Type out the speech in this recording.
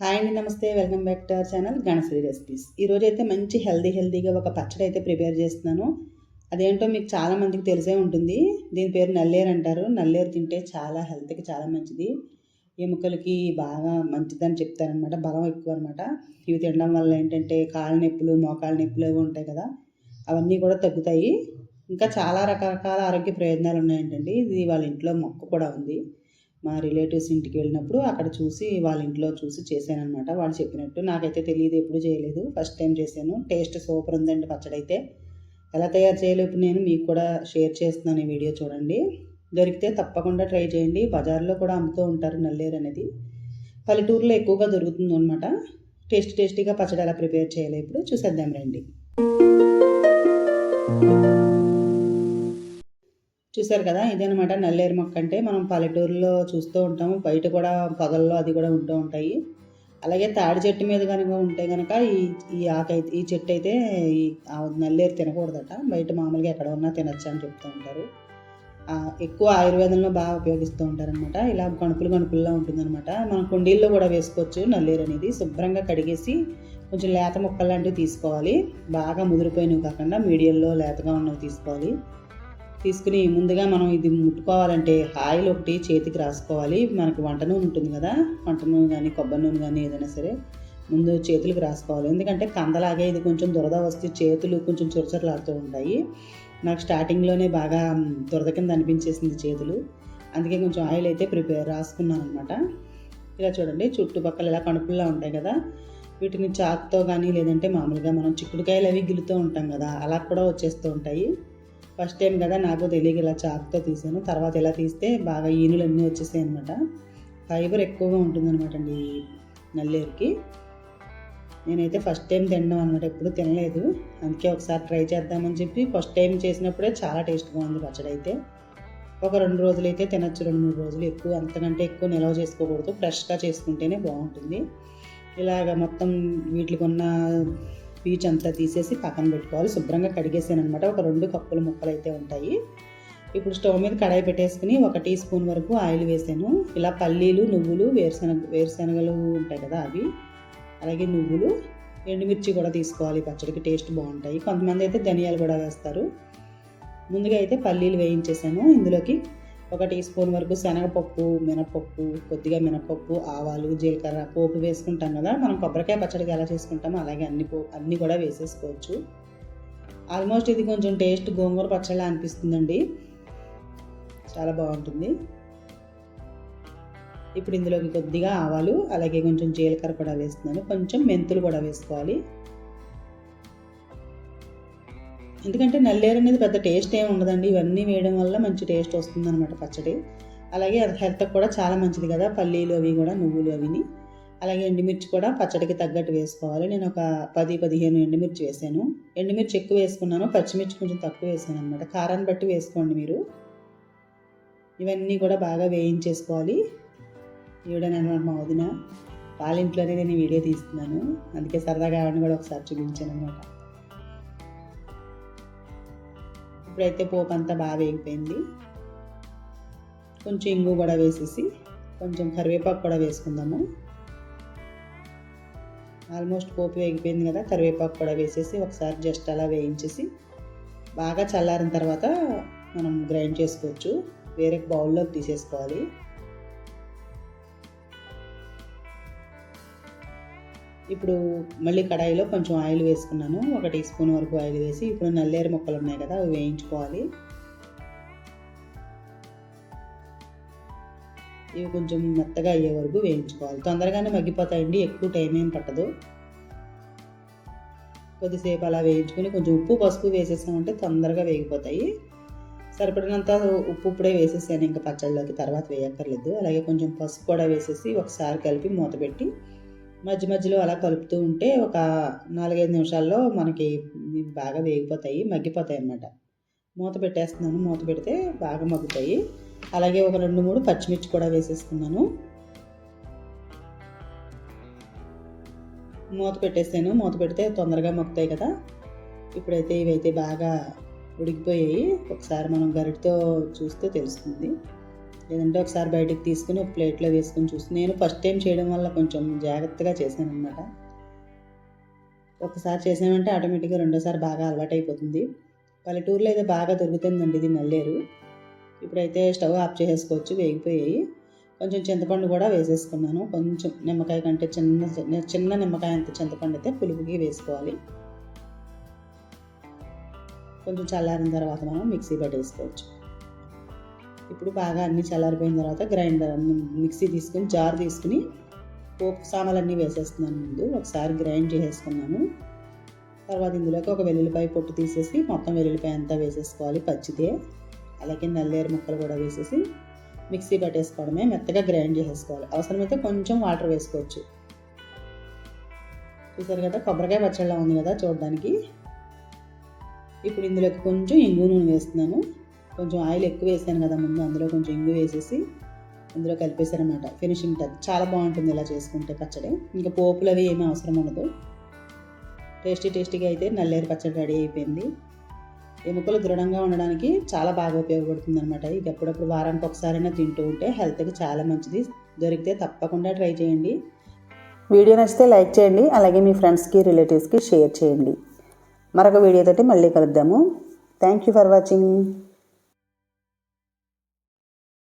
Hi అండి నమస్తే. Welcome back to our channel Ganasri recipes ఈరోజు అయితే మంచి హెల్దీ హెల్దీగా ఒక పచ్చడి అయితే ప్రిపేర్ చేస్తున్నాను. అదేంటో మీకు చాలా మందికి తెలిసే ఉంటుంది. దీని పేరు నల్లేరు అంటారు. నల్లేరు తింటే చాలా హెల్త్కి చాలా మంచిది. ఎముకలకి బాగా మంచిదని చెప్తారనమాట బలం ఎక్కువ అనమాట ఇవి తినడం వల్ల ఏంటంటే కాళ్ళ నొప్పులు మోకాళ్ళ నొప్పులు అవి ఉంటాయి కదా. అవన్నీ కూడా తగ్గుతాయి. ఇంకా చాలా రకరకాల ఆరోగ్య ప్రయోజనాలు ఉన్నాయంటండి. ఇది వాళ్ళ ఇంట్లో మొక్క కూడా ఉంది. మా రిలేటివ్స్ ఇంటికి వెళ్ళినప్పుడు అక్కడ చూసి వాళ్ళ ఇంట్లో చూసి చేశాను అనమాట వాళ్ళు చెప్పినట్టు నాకైతే తెలియదు ఎప్పుడు చేయలేదు. ఫస్ట్ టైం చేశాను. టేస్ట్ సూపర్ ఉందండి పచ్చడి అయితే ఎలా తయారు చేయాలో ఇప్పుడు నేను మీకు కూడా షేర్ చేస్తున్నాను ఈ వీడియో చూడండి. దొరికితే తప్పకుండా ట్రై చేయండి. బజార్లో కూడా అమ్ముతూ ఉంటారు నల్లేరు అనేది. పల్లెటూరులో ఎక్కువగా దొరుకుతుంది అనమాట టేస్ట్ టేస్టీగా పచ్చడి ఎలా ప్రిపేర్ చేయాలి ఇప్పుడు చూసేద్దాం రండి. చూసారు కదా? ఇదనమాట నల్లేరు మొక్క అంటే మనం పల్లెటూరులో చూస్తూ ఉంటాము. బయట కూడా పగల్లో అది కూడా ఉంటూ ఉంటాయి. అలాగే తాడి చెట్టు మీద కనుక ఉంటే కనుక ఈ ఈ ఆకు అయితే ఈ చెట్టు అయితే ఈ నల్లేరు తినకూడదట. బయట మామూలుగా ఎక్కడ ఉన్నా తినచ్చు అని చెప్తూ ఉంటారు. ఎక్కువ ఆయుర్వేదంలో బాగా ఉపయోగిస్తూ ఉంటారనమాట. ఇలా గణుపులు కణుపుల్లో ఉంటుందన్నమాట మనం కుండీల్లో కూడా వేసుకోవచ్చు నల్లేరు అనేది. శుభ్రంగా కడిగేసి కొంచెం లేత ముక్కలు లాంటివి తీసుకోవాలి. బాగా ముదిరిపోయినవి కాకుండా మీడియంలో లేతగా ఉన్నవి తీసుకోవాలి. తీసుకుని ముందుగా మనం ఇది ముట్టుకోవాలంటే ఆయిల్ ఒకటి చేతికి రాసుకోవాలి. మనకి వంట నూనె ఉంటుంది కదా వంట నూనె కానీ కొబ్బరి నూనె కానీ ఏదైనా సరే ముందు చేతులకు రాసుకోవాలి. ఎందుకంటే కందలాగే ఇది కొంచెం దురద వస్తే చేతులు కొంచెం చురచురలాడుతూ ఉంటాయి. నాకు స్టార్టింగ్లోనే బాగా దురద కింద అనిపించేసింది చేతులు. అందుకే కొంచెం ఆయిల్ అయితే ప్రిపేర్ రాసుకున్నాను అనమాట ఇలా చూడండి చుట్టుపక్కల ఇలా కణుపుల్లా ఉంటాయి కదా. వీటిని చాకుతో కానీ లేదంటే మామూలుగా మనం చిక్కుడుకాయలు అవి గిలుతూ ఉంటాం కదా అలా కూడా వచ్చేస్తూ ఉంటాయి. ఫస్ట్ టైం కదా నాకు తెలియక ఇలా చాకుతో తీసాను. తర్వాత ఇలా తీస్తే బాగా ఈనులు అన్నీ వచ్చేసాయి అనమాట ఫైబర్ ఎక్కువగా ఉంటుందన్నమాట అండి నల్లేరుకి. నేనైతే ఫస్ట్ టైం తినడం అనమాట ఎప్పుడు తినలేదు. అందుకే ఒకసారి ట్రై చేద్దామని చెప్పి ఫస్ట్ టైం చేసినప్పుడే చాలా టేస్ట్గా ఉంది పచ్చడి అయితే. ఒక రెండు రోజులు అయితే తినచ్చు రెండు మూడు రోజులు ఎక్కువ. అంతకంటే ఎక్కువ నిల్వ చేసుకోకూడదు ఫ్రెష్గా చేసుకుంటేనే బాగుంటుంది. ఇలాగ మొత్తం వీటికి ఉన్న పీచ్ అంతా తీసేసి పక్కన పెట్టుకోవాలి. శుభ్రంగా కడిగేసాను అనమాట ఒక రెండు కప్పుల ముక్కలు అయితే ఉంటాయి. ఇప్పుడు స్టవ్ మీద కడాయి పెట్టేసుకుని ఒక టీ స్పూన్ వరకు ఆయిల్ వేసాను. ఇలా పల్లీలు నువ్వులు వేరుశనగ వేరుశనగలు ఉంటాయి కదా అవి. అలాగే నువ్వులు ఎండుమిర్చి కూడా తీసుకోవాలి. పచ్చడికి టేస్ట్ బాగుంటాయి. కొంతమంది అయితే ధనియాలు కూడా వేస్తారు. ముందుగా అయితే పల్లీలు వేయించేసాను. ఇందులోకి ఒక టీ స్పూన్ వరకు శనగపప్పు మినపప్పు కొద్దిగా మినపప్పు ఆవాలు జీలకర్ర పోపు వేసుకుంటాం కదా. మనం కొబ్బరికాయ పచ్చడికి ఎలా చేసుకుంటామో అలాగే అన్ని పో అన్నీ కూడా వేసేసుకోవచ్చు. ఆల్మోస్ట్ ఇది కొంచెం టేస్ట్ గోంగూర పచ్చడిలా అనిపిస్తుందండి. చాలా బాగుంటుంది. ఇప్పుడు ఇందులోకి కొద్దిగా ఆవాలు అలాగే కొంచెం జీలకర్ర కూడా వేస్తున్నాను. కొంచెం మెంతులు కూడా వేసుకోవాలి. ఎందుకంటే నల్లేరు అనేది పెద్ద టేస్ట్ ఏమి ఉండదండి. ఇవన్నీ వేయడం వల్ల మంచి టేస్ట్ వస్తుంది అనమాట పచ్చడి. అలాగే అది కూడా చాలా మంచిది కదా పల్లీలు అవి కూడా నువ్వులు అవిని. అలాగే ఎండుమిర్చి కూడా పచ్చడికి తగ్గట్టు వేసుకోవాలి. నేను ఒక పది పదిహేను ఎండుమిర్చి వేసాను. ఎండుమిర్చి ఎక్కువ వేసుకున్నాను పచ్చిమిర్చి కొంచెం తక్కువ వేసాను అనమాట కారాన్ని బట్టి వేసుకోండి మీరు. ఇవన్నీ కూడా బాగా వేయించేసుకోవాలి. ఈవిడనమాట మా వదిన వాళ్ళ ఇంట్లోనే నేను వీడియో తీస్తున్నాను. అందుకే సరదాగా ఆవిడని కూడా ఒకసారి చూపించాను అనమాట ఇప్పుడైతే పోపు అంతా బాగా వేగిపోయింది. కొంచెం ఇంగు కూడా వేసేసి కొంచెం కరివేపాకు కూడా వేసుకుందాము. ఆల్మోస్ట్ పోపు వేగిపోయింది కదా కరివేపాకు కూడా వేసేసి ఒకసారి జస్ట్ అలా వేయించేసి బాగా చల్లారిన తర్వాత మనం గ్రైండ్ చేసుకోవచ్చు. వేరే బౌల్లోకి తీసేసుకోవాలి. ఇప్పుడు మళ్ళీ కడాయిలో కొంచెం ఆయిల్ వేసుకున్నాను. ఒక టీ స్పూన్ వరకు ఆయిల్ వేసి ఇప్పుడు నల్లేరు ముక్కలు ఉన్నాయి కదా అవి వేయించుకోవాలి. ఇవి కొంచెం మెత్తగా అయ్యే వరకు వేయించుకోవాలి. తొందరగానే మగ్గిపోతాయండి ఎక్కువ టైం ఏం పట్టదు. కొద్దిసేపు అలా వేయించుకొని కొంచెం ఉప్పు పసుపు వేసేసామంటే తొందరగా వేగిపోతాయి. సరిపడినంత ఉప్పు ఇప్పుడే వేసేసాను ఇంకా పచ్చళ్ళలోకి తర్వాత వేయక్కర్లేదు. అలాగే కొంచెం పసుపు కూడా వేసేసి ఒకసారి కలిపి మూత పెట్టి మధ్య మధ్యలో అలా కలుపుతూ ఉంటే ఒక నాలుగైదు నిమిషాల్లో మనకి బాగా వేగిపోతాయి మగ్గిపోతాయి అన్నమాట. మూత పెట్టేస్తున్నాను. మూత పెడితే బాగా మగ్గుతాయి. అలాగే ఒక రెండు మూడు పచ్చిమిర్చి కూడా వేసేసుకున్నాను మూత పెట్టేసాను. మూత పెడితే తొందరగా మగ్గుతాయి కదా. ఇప్పుడైతే ఇవైతే బాగా ఉడికిపోయాయి. ఒకసారి మనం గరిటతో చూస్తే తెలుస్తుంది. లేదంటే ఒకసారి బయటికి తీసుకుని ఒక ప్లేట్లో వేసుకుని చూసి నేను ఫస్ట్ టైం చేయడం వల్ల కొంచెం జాగ్రత్తగా చేశాను అనమాట ఒకసారి చేసామంటే ఆటోమేటిక్గా రెండోసారి బాగా అలవాటు అయిపోతుంది పల్లెటూరులో అయితే బాగా దొరుకుతుందండి ఇది నల్లేరు. ఇప్పుడైతే స్టవ్ ఆఫ్ చేసేసుకోవచ్చు వేగిపోయాయి. కొంచెం చింతపండు కూడా వేసేసుకున్నాను. కొంచెం నిమ్మకాయ కంటే చిన్న చిన్న నిమ్మకాయ అంత చింతపండు అయితే పులుపుకి వేసుకోవాలి. కొంచెం చల్లారిన తర్వాత మనం మిక్సీ పట్టేసుకోవచ్చు. ఇప్పుడు బాగా అన్ని చల్లారిపోయిన తర్వాత గ్రైండర్ మిక్సీ తీసుకుని జార్ తీసుకుని పోపు సామాన్లన్నీ వేసేస్తున్నాను ముందు. ఒకసారి గ్రైండ్ చేసేసుకున్నాను. తర్వాత ఇందులోకి ఒక వెల్లుల్లిపాయ పొట్టు తీసేసి మొత్తం వెల్లుల్లిపాయ అంతా వేసేసుకోవాలి పచ్చితే అలాగే నల్లేరు ముక్కలు కూడా వేసేసి మిక్సీ పట్టేసుకోవడమే. మెత్తగా గ్రైండ్ చేసేసుకోవాలి. అవసరమైతే కొంచెం వాటర్ వేసుకోవచ్చు. చూసారు కదా కొబ్బరికాయ పచ్చళ్ళ ఉంది కదా చూడడానికి. ఇప్పుడు ఇందులోకి కొంచెం ఇంగు నూనె వేస్తున్నాను. కొంచెం ఆయిల్ ఎక్కువ వేసాను కదా ముందు అందులో కొంచెం ఇంగు వేసేసి అందులో కలిపేశారనమాట ఫినిషింగ్ టచ్ చాలా బాగుంటుంది ఇలా చేసుకుంటే పచ్చడి. ఇంకా పోపులు అవి ఏమీ అవసరం ఉండదు. టేస్టీ టేస్టీగా అయితే నల్లేరు పచ్చడి రెడీ అయిపోయింది. ఎముకలు దృఢంగా ఉండడానికి చాలా బాగా ఉపయోగపడుతుంది అనమాట ఇది ఎప్పుడప్పుడు వారానికి ఒకసారైనా తింటూ ఉంటే హెల్త్కి చాలా మంచిది. దొరికితే తప్పకుండా ట్రై చేయండి. వీడియో నచ్చితే లైక్ చేయండి. అలాగే మీ ఫ్రెండ్స్కి రిలేటివ్స్కి షేర్ చేయండి. మరొక వీడియోతోటి మళ్ళీ కలుద్దాము. Thank you for watching